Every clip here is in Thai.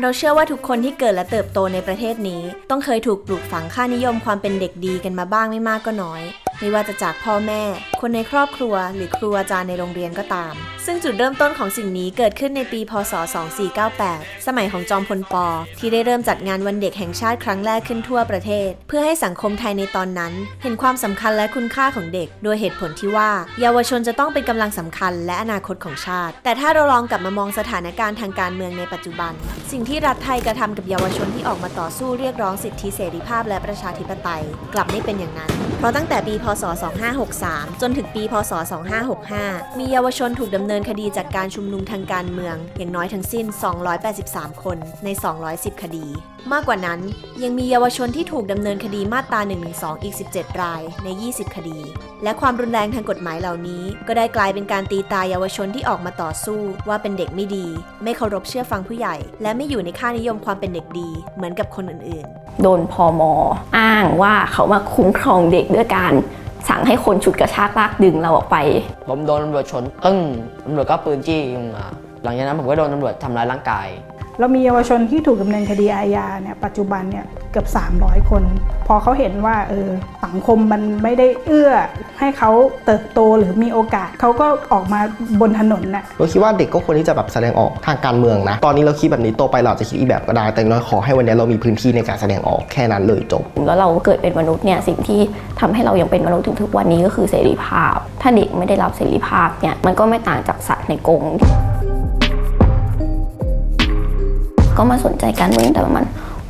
เราเชื่อว่าทุกคนที่เกิดและเติบโตในประเทศนี้ ต้องเคยถูกปลูกฝังค่านิยมความเป็นเด็กดีกันมาบ้างไม่มากก็น้อย ไม่ว่าจะจากพ่อแม่ คนในครอบครัว หรือครูอาจารย์ในโรงเรียนก็ตาม ซึ่งจุดเริ่มต้นของสิ่งนี้เกิดขึ้นในปี พศ 2498 สมัยของจอมพลปอ ที่ได้เริ่มจัดงานวันเด็กแห่งชาติครั้งแรกขึ้นทั่วประเทศ เพื่อให้สังคมไทยในตอนนั้น เห็นความสำคัญและคุณค่าของเด็ก โดยเหตุผลที่ว่า เยาวชนจะต้องเป็นกำลังสำคัญ และอนาคตของชาติ แต่ถ้าเราลองกลับมามองสถานการณ์ทางการเมืองในปัจจุบัน สิ่งที่รัฐไทยกระทำกับเยาวชนที่ออกมาต่อสู้เรียกร้องสิทธิเสรีภาพและประชาธิปไตย กลับไม่เป็นอย่างนั้น เพราะตั้งแต่ปีพพศ 2563 จนถึงปี พศ 2565 มีเยาวชนถูกดำเนินคดีจากการชุมนุมทางการเมือง อย่างน้อยทั้งสิ้น 283 คนใน 210 คดี มากกว่านั้นยังมีเยาวชนที่ถูกดำเนินคดีมาตรา112 อีก 17 รายใน 20 คดี และความรุนแรงทางกฎหมายเหล่านี้ ก็ได้กลายเป็นการตีตาเยาวชนที่ออกมาต่อสู้ว่าเป็นเด็กไม่ดี ไม่เคารพเชื่อฟังผู้ใหญ่ และไม่อยู่ในค่านิยมความเป็นเด็กดี เหมือนกับคนอื่นๆ โดนพอมออ้างว่าเขามาคุ้มครองเด็กด้วยการสั่งให้คนฉุดกระชากลากดึงเราออกไป ผมโดนตำรวจชนตึ้งตำรวจก็เอาปืนจี้ยิงมาหลังจากนั้นผมก็โดนตำรวจทำร้ายร่างกาย เรามีเยาวชนที่ถูกดำเนินคดีอาญาเนี่ยปัจจุบันเนี่ยเกือบ 300 คน พอเขาเห็นว่าเออสังคมมันไม่ได้เอื้อ ให้เขาเติบโตหรือมีโอกาสเขาก็ออกมาบนถนนน่ะเราคิดว่าเด็กก็ควรที่จะแบบแสดงออกทางการเมืองนะ ตอนนี้เราคิดแบบนี้โตไปเราอาจจะคิดอีกแบบก็ได้ แต่อย่างน้อยขอให้วันนี้เรามีพื้นที่ในการแสดงออกแค่นั้นเลยจบแล้วเราเกิดเป็นมนุษย์เนี่ยสิ่งที่ทำให้เรายังเป็นมนุษย์ถึงทุกวันนี้ก็คือเสรีภาพ ถ้าเด็กไม่ได้รับเสรีภาพเนี่ยมันก็ไม่ต่างจากสัตว์ในกรงก็มาสนใจการเมืองตั้งแต่ประมาณ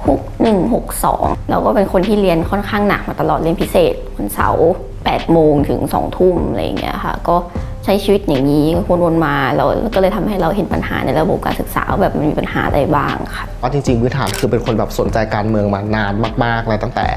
6 1 6 2เราก็เป็นคนที่เรียนค่อนข้างหนักมาตลอดเรียนพิเศษวันเสาร์ 8โมงถึง2ทุ่มอะไรอย่างเงี้ยค่ะ ก็ใช้ชีวิตอย่างนี้วนๆมาเราก็เลยทำให้เราเห็นปัญหาในระบบการศึกษาว่าแบบมันมีปัญหาอะไรบ้างค่ะเอาจริงๆพื้นฐานคือเป็นคนแบบสนใจการเมืองมานานมากๆเลยตั้งแต่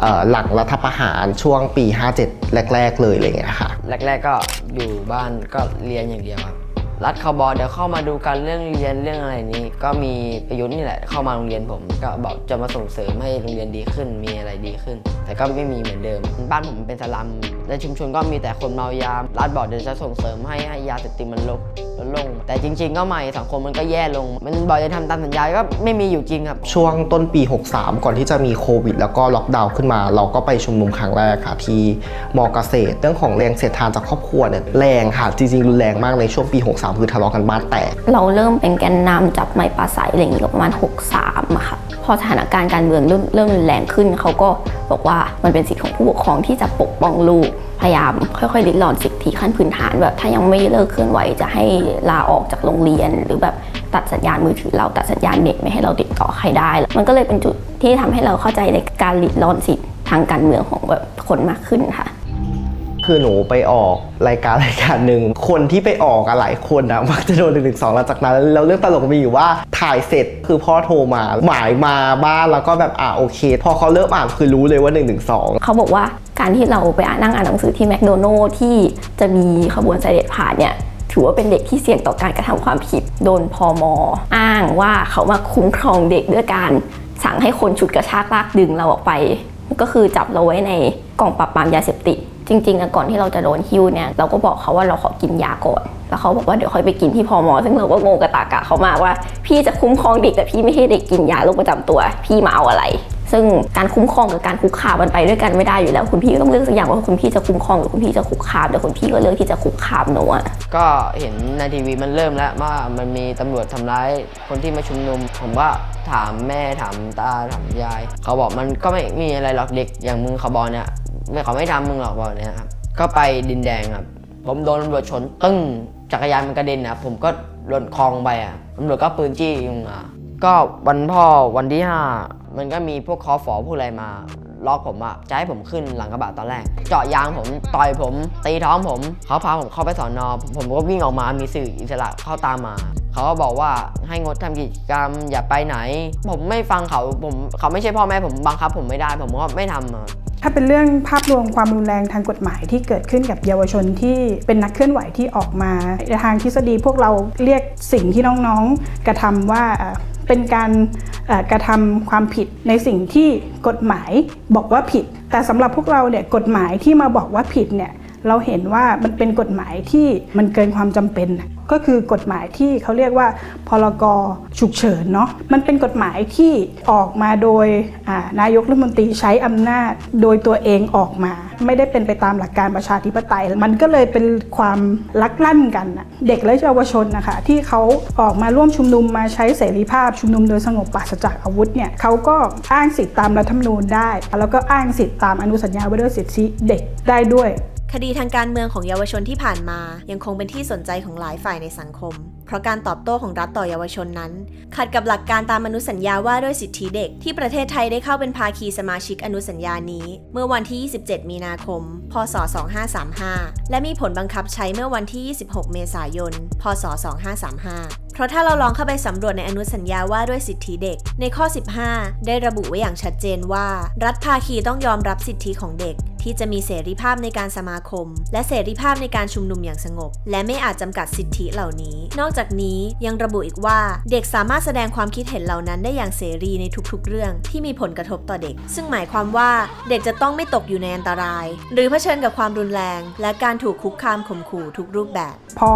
เอ่อหลังรัฐประหารช่วงปี 57 แรก ๆ เลยอะไรอย่างเงี้ยค่ะ แรก ๆ ก็อยู่บ้านก็เรียนอย่างเดียวครับ รัฐเขาบอกเดี๋ยวเข้ามาดูกันเรื่องเรียนเรื่องอะไรนี้ ก็มีประยุทธ์นี่แหละเข้ามาโรงเรียนผม ก็บอกจะมาส่งเสริมให้โรงเรียนดีขึ้น มีอะไรดีขึ้น แต่ก็ไม่มีเหมือนเดิม บ้านผมเป็นสลัมในชุมชนก็มีแต่คนเมายารัฐบอกเดี๋ยวจะส่งเสริมให้ให้ยาเสพติดมันลดลดลง แต่จริง ๆ ก็ไม่สังคมมันก็แย่ลง มันบอกจะทำตามสัญญาก็ไม่มีอยู่จริงครับ ช่วงต้นปี 63 ก่อนที่จะมีโควิด แล้วก็ล็อกดาวน์ขึ้นมา เราก็ไปชุมนุมครั้งแรกค่ะ ที่มอเกษตร เรื่องของแรงเสียดทานจากครอบครัวเนี่ยแรงค่ะ จริงๆรุนแรงมากในช่วงปี 63 คือทะเลาะกันบ้านแตกเราเริ่มเป็นแกนนำจับไม้ปลาใสอะไรอย่างนี้ก็ประมาณ 63อะค่ะพอสถานการณ์การเมืองเริ่มเริ่มรุนแรงขึ้นเขาก็ บอกว่ามันเป็นสิทธิของผู้ปกครองที่จะปกป้องลูกพยายามค่อยๆริดรอนสิทธิขั้นพื้นฐานแบบถ้ายังไม่เลิกเคลื่อนไหวจะให้ลาออกจากโรงเรียน หรือแบบตัดสัญญาณมือถือเราตัดสัญญาณเน็ตไม่ให้เราติดต่อใครได้ มันก็เลยเป็นจุดที่ทำให้เราเข้าใจในการริดรอนสิทธิทางการเมืองของแบบคนมากขึ้นค่ะ คือหนูไปออกรายการรายการหนึ่งคนที่ไปออกอะหลายคนอะมักจะโดนหนึ่งหนึ่งสองหลังจากนั้น แล้วเรื่องตลกมีอยู่ว่าถ่ายเสร็จคือพ่อโทรมาหมายมาบ้านแล้วก็แบบอ่าโอเค พอเขาเริ่มอ่านคือรู้เลยว่า1นึเขาบอกว่าการที่เราไปอ่านนั่งอ่านหนังสือที่แมคโดนัลล์ที่จะมีขบวนเสด็จผ่านเนี่ยถือว่าเป็นเด็กที่เสี่ยงต่อการกระทำความผิดโดนพอมออ้างว่าเขามาคุ้มครองเด็กด้วยการสั่งให้คนฉุดกระชากลากดึงเราออกไป ก็คือจับเราไว้ในกล่องปราบปรามยาเสพติด จริงๆอะก่อนที่เราจะโดนฮิ้วเนี่ยเราก็บอกเขาว่าเราขอกินยาก่อนแล้วเขาบอกว่าเดี๋ยวค่อยไปกินที่พอมอซึ่งเราก็งงกับตากะเขามากว่า พี่จะคุ้มครองเด็กแต่พี่ไม่ให้เด็กกินยาโรคประจำตัว พี่มาเอาอะไร ซึ่งการคุ้มครองกับการคุกคามมันไปด้วยกันไม่ได้อยู่แล้ว คุณพี่ก็ต้องเลือกสักอย่างว่าคุณพี่จะคุ้มครองหรือคุณพี่จะคุกคามแต่คุณพี่ก็เลือกที่จะคุกคามหนูอะก็เห็นในทีวีมันเริ่มแล้วว่ามันมีตำรวจทำร้ายคนที่มาชุมนุม ผมว่าถามแม่ถามตาถามยาย เขาบอกมันก็ไม่มีอะไรหรอกเด็กอย่างมึงเขาบอกเนี่ย ไม่เขาไม่ทำมึงหรอกบอกเนี่ยครับก็ไปดินแดงครับ ผมโดนตำรวจชนตึ้งจักรยานมันกระเด็นนะผมก็หล่นคลองไปอะตำรวจก็ปืนจี้ยิงมาก็วันพ่อวันที่ห้ามันก็มีพวกคอฝอพวกอะไรมาล็อกผมอะจะให้ผมขึ้นหลังกระบะตอนแรก เจาะยางผมต่อยผมตีท้องผมเขาพาผมเข้าไปสอนอผมก็วิ่งออกมามีสื่ออิสระเข้าตามมา เขาก็บอกว่าให้งดทำกิจกรรมอย่าไปไหน ผมไม่ฟังเขาผมเขาไม่ใช่พ่อแม่ผมบังคับผมไม่ได้ ผมก็ไม่ทำ ถ้าเป็นเรื่องภาพรวมความรุนแรงทางกฎหมายที่เกิดขึ้นกับเยาวชนที่เป็นนักเคลื่อนไหวที่ออกมาทางทฤษฎีพวกเราเรียกสิ่งที่น้องๆกระทำว่าเป็นการกระทำความผิดในสิ่งที่กฎหมายบอกว่าผิด แต่สำหรับพวกเราเนี่ยกฎหมายที่มาบอกว่าผิดเนี่ย เราเห็นว่ามันเป็นกฎหมายที่มันเกินความจำเป็น ก็คือกฎหมายที่เขาเรียกว่าพรกฉุกเฉินเนาะมันเป็นกฎหมายที่ออกมาโดยนายกรัฐมนตรีใช้อำนาจโดยตัวเองออกมา ไม่ได้เป็นไปตามหลักการประชาธิปไตย มันก็เลยเป็นความลักลั่นกันเด็กและเยาวชนนะคะที่เขาออกมาร่วมชุมนุมมาใช้เสรีภาพชุมนุมโดยสงบปราศจากอาวุธเนี่ยเขาก็อ้างสิทธิตามรัฐธรรมนูญได้ แล้วก็อ้างสิทธิตามอนุสัญญาว่าด้วยสิทธิเด็กได้ด้วย คดีทางการเมืองของเยาวชนที่ผ่านมา ยังคงเป็นที่สนใจของหลายฝ่ายในสังคม เพราะการตอบโต้ของรัฐต่อเยาวชนนั้น ขัดกับหลักการตามอนุสัญญาว่าด้วยสิทธิเด็ก ที่ประเทศไทยได้เข้าเป็นภาคีสมาชิกอนุสัญญานี้ เมื่อวันที่ 27 มีนาคม พศ 2535 และมีผลบังคับใช้เมื่อวันที่ 26 เมษายน พศ 2535เพราะถ้าเราลองเข้าไปสำรวจในอนุสัญญาว่าด้วยสิทธิเด็ก ในข้อ 15 ได้ระบุไว้อย่างชัดเจนว่า รัฐภาคีต้องยอมรับสิทธิของเด็ก ที่จะมีเสรีภาพในการสมาคม และเสรีภาพในการชุมนุมอย่างสงบ และไม่อาจจำกัดสิทธิเหล่านี้ นอกจากนี้ยังระบุอีกว่าเด็กสามารถแสดงความคิดเห็นเหล่านั้นได้อย่างเสรีในทุกๆ เรื่องที่มีผลกระทบต่อเด็ก ซึ่งหมายความว่าเด็กจะต้องไม่ตกอยู่ในอันตราย หรือเผชิญกับความรุนแรง และการถูกคุกคามข่มขู่ทุกรูปแบบ พอ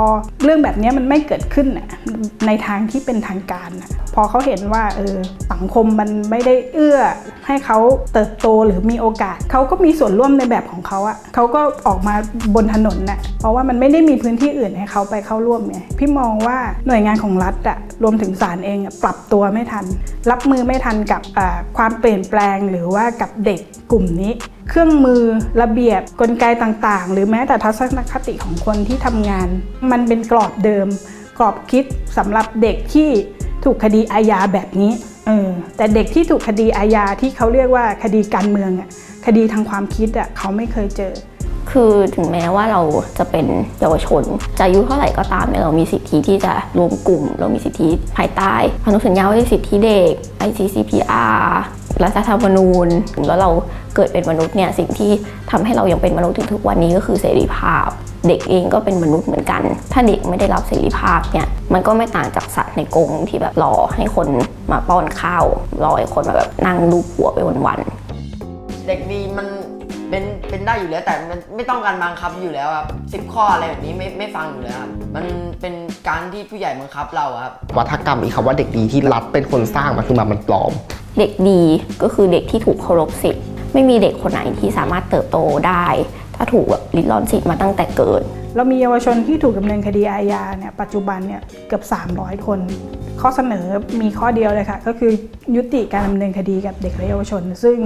เรื่องแบบนี้มันไม่เกิดขึ้นในทางที่เป็นทางการพอเขาเห็นว่าเออสังคมมันไม่ได้เอื้อให้เขาเติบโตหรือมีโอกาสเขาก็มีส่วนร่วมในแบบของเขาอะเขาก็ออกมาบนถนนน่ะเพราะว่ามันไม่ได้มีพื้นที่อื่นให้เขาไปเข้าร่วมไงพี่มองว่าหน่วยงานของรัฐอะรวมถึงศาลเองปรับตัวไม่ทัน รับมือไม่ทันกับความเปลี่ยนแปลงหรือว่ากับเด็กกลุ่มนี้ เครื่องมือระเบียบกลไกต่างๆ หรือแม้แต่ทัศนคติของคนที่ทำงาน มันเป็นกรอบเดิม กรอบคิดสำหรับเด็กที่ถูกคดีอาญาแบบนี้เออแต่เด็กที่ถูกคดีอาญาที่เขาเรียกว่าคดีการเมืองอะ คดีทางความคิดอะเขาไม่เคยเจอ คือถึงแม้ว่าเราจะเป็นเยาวชน จะอายุเท่าไหร่ก็ตามเนี่ยเรามีสิทธิที่จะรวมกลุ่ม เรามีสิทธิภายใต้อนุสัญญาว่าด้วยสิทธิเด็ก ICCPR รัฐธรรมนูญแล้วเราเกิดเป็นมนุษย์เนี่ยสิ่งที่ทำให้เรายังเป็นมนุษย์ถึงทุกวันนี้ก็คือเสรีภาพ เด็กเองก็เป็นมนุษย์เหมือนกัน ถ้าเด็กไม่ได้รับเสรีภาพเนี่ยมันก็ไม่ต่างจากสัตว์ในกรงที่แบบรอให้คนมาป้อนข้าวรอให้คนมาแบบนั่งลูบหัวไปวันๆ เด็กดีมันเป็นเป็นได้อยู่แล้วแต่มันไม่ต้องการบังคับอยู่แล้วครับสิบข้ออะไรแบบนี้ไม่ไม่ฟังอยู่แล้วครับมันเป็นการที่ผู้ใหญ่บังคับเราอะครับวัฒกรรมอีกคำว่าเด็กดีที่รัฐเป็นคนสร้างมันคือมามันปลอม เด็กดีก็คือเด็กที่ถูกเคารพสิทธิ์ไม่มีเด็กคนไหนที่สามารถเติบโตได้ ถ้าถูกแบบริดรอนสิทธิ์มาตั้งแต่เกิด เรามีเยาวชนที่ถูกดำเนินคดีอาญาเนี่ยปัจจุบันเนี่ยเกือบ 300 คน ข้อเสนอมีข้อเดียวเลยค่ะ ก็คือยุติการดำเนินคดีกับเด็กและเยาวชน ซึ่ง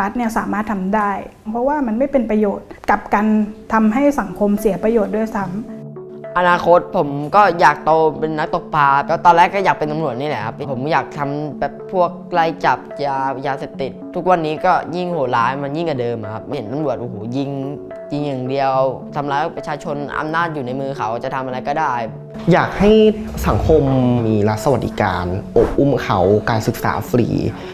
รัฐเนี่ยสามารถทำได้ เพราะว่ามันไม่เป็นประโยชน์กับการทำให้สังคมเสียประโยชน์ด้วยซ้ำอนาคตผมก็อยากโตเป็นนักตกปลาแล้วตอนแรกก็อยากเป็นตำรวจนี่แหละครับ ผมอยากทำแบบพวกไล่จับยายาเสพติด ทุกวันนี้ก็ยิ่งโหดร้ายมันยิ่งกว่าเดิมอะครับเห็นตำรวจโอ้โหยิงยิงอย่างเดียวทำร้ายประชาชนอำนาจอยู่ในมือเขาจะทำอะไรก็ได้ อยากให้สังคมมีรัฐสวัสดิการอบอุ้มเขาการศึกษาฟรี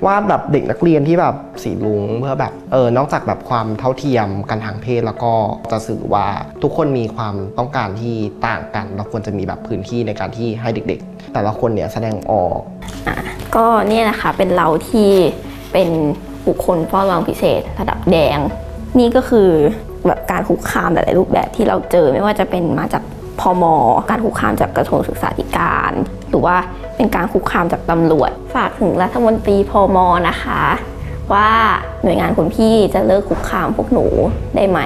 ว่าแบบเด็กนักเรียนที่แบบสีลุงเพื่อแบบเออนอกจากแบบความเท่าเทียมกันทางเพศแล้วก็จะสื่อว่าทุกคนมีความต้องการที่ต่างกันเราควรจะมีแบบพื้นที่ในการที่ให้เด็ก ๆ แต่ละคนเนี่ยแสดงออกอะก็เนี่ยนะคะเป็นเราที่เป็น บุคคลเฝ้าระวังพิเศษ ระดับแดง นี่ก็คือแบบการคุกคามหลายๆรูปแบบที่เราเจอไม่ว่าจะเป็นมาจากพมการคุกคามจากกระทรวงศึกษาธิการ หรือว่าเป็นการคุกคามจากตำรวจ ฝากถึงรัฐมนตรีพมนะคะ ว่าหน่วยงานคุณพี่จะเลิกคุกคามพวกหนูได้ไหม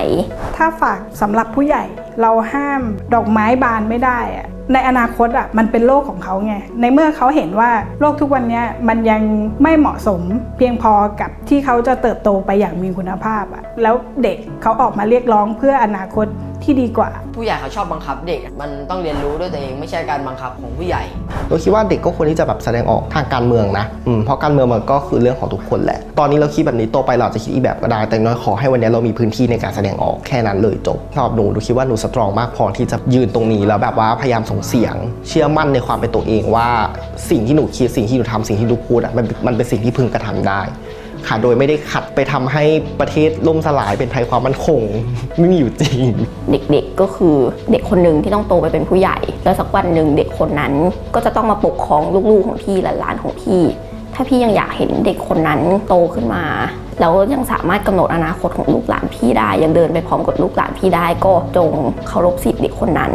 ถ้าฝากสำหรับผู้ใหญ่เราห้ามดอกไม้บานไม่ได้อะในอนาคตอะมันเป็นโลกของเขาไง ในเมื่อเขาเห็นว่าโลกทุกวันนี้มันยังไม่เหมาะสม เพียงพอกับที่เขาจะเติบโตไปอย่างมีคุณภาพอะแล้วเด็กเขาออกมาเรียกร้องเพื่ออนาคต ที่ดีกว่า ผู้ใหญ่เขาชอบบังคับเด็ก มันต้องเรียนรู้ด้วยตัวเองไม่ใช่การบังคับของผู้ใหญ่เราคิดว่าเด็กก็ควรที่จะแบบแสดงออกทางการเมืองนะอืมเพราะการเมืองมันก็คือเรื่องของทุกคนแหละ ตอนนี้เราคิดแบบนี้โตไปเราอาจจะคิดอีกแบบก็ได้ แต่อย่างน้อยขอให้วันนี้เรามีพื้นที่ในการแสดงออกแค่นั้นเลยจบสำหรับหนูหนูคิดว่าหนูสตรองมากพอที่จะยืนตรงนี้แล้วแบบว่าพยายามส่งเสียง เชื่อมั่นในความเป็นตัวเองว่า สิ่งที่หนูคิดสิ่งที่หนูทำสิ่งที่หนูพูดอะมันมันเป็นสิ่งที่พึงกระทำได้ ค่ะโดยไม่ได้ขัดไปทำให้ประเทศล่มสลายเป็นภัยความมั่นคง ไม่มีอยู่จริง เด็กๆก็คือเด็กคนหนึ่งที่ต้องโตไปเป็นผู้ใหญ่ แล้วสักวันหนึ่งเด็กคนนั้นก็จะต้องมาปกครองลูกๆของพี่หลานๆของพี่ ถ้าพี่ยังอยากเห็นเด็กคนนั้นโตขึ้นมาแล้วยังสามารถกำหนดอนาคตของลูกหลานพี่ได้ ยังเดินไปพร้อมกับลูกหลานพี่ได้ก็จงเคารพสิทธิ์เด็กคนนั้น